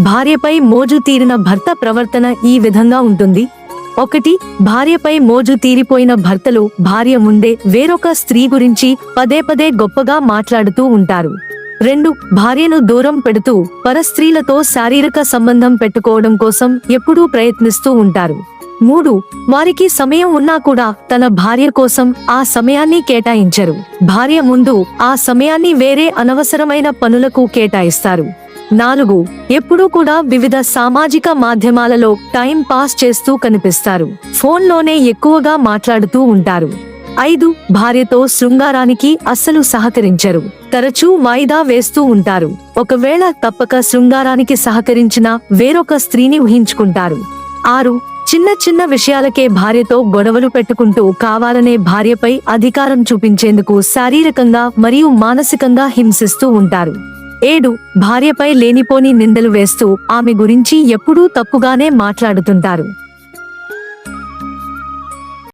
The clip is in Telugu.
భార్యపై మోజు తీరిన భర్త ప్రవర్తన ఈ విధంగా ఉంటుంది. ఒకటి భార్యపై మోజు తీరిపోయిన భర్తలు భార్య ముందే వేరొక స్త్రీ గురించి పదే పదే గొప్పగా మాట్లాడుతూ ఉంటారు. రెండు భార్యను దూరం పెడుతూ పరస్త్రీలతో శారీరక సంబంధం పెట్టుకోవడం కోసం ఎప్పుడూ ప్రయత్నిస్తూ ఉంటారు. మూడు వారికి సమయం ఉన్నా కూడా తన భార్య కోసం ఆ సమయాన్ని కేటాయించరు. భార్య ముందు ఆ సమయాన్ని వేరే అనవసరమైన పనులకు కేటాయిస్తారు. నాలుగు ఎప్పుడూ కూడా వివిధ సామాజిక మాధ్యమాలలో టైం పాస్ చేస్తూ కనిపిస్తారు. ఫోన్లోనే ఎక్కువగా మాట్లాడుతూ ఉంటారు. ఐదు భార్యతో శృంగారానికి అస్సలు సహకరించరు. తరచూ వాయిదా వేస్తూ ఉంటారు. ఒకవేళ తప్పక శృంగారానికి సహకరించిన వేరొక స్త్రీని ఊహించుకుంటారు. ఆరు చిన్న చిన్న విషయాలకే భార్యతో గొడవలు పెట్టుకుంటూ కావాలనే భార్యపై అధికారం చూపించేందుకు శారీరకంగా మరియు మానసికంగా హింసిస్తూ ఉంటారు. ఏడు భార్యపై లేనిపోని నిందలు వేస్తూ ఆమె గురించి ఎప్పుడూ తప్పుగానే మాట్లాడుతుంటారు.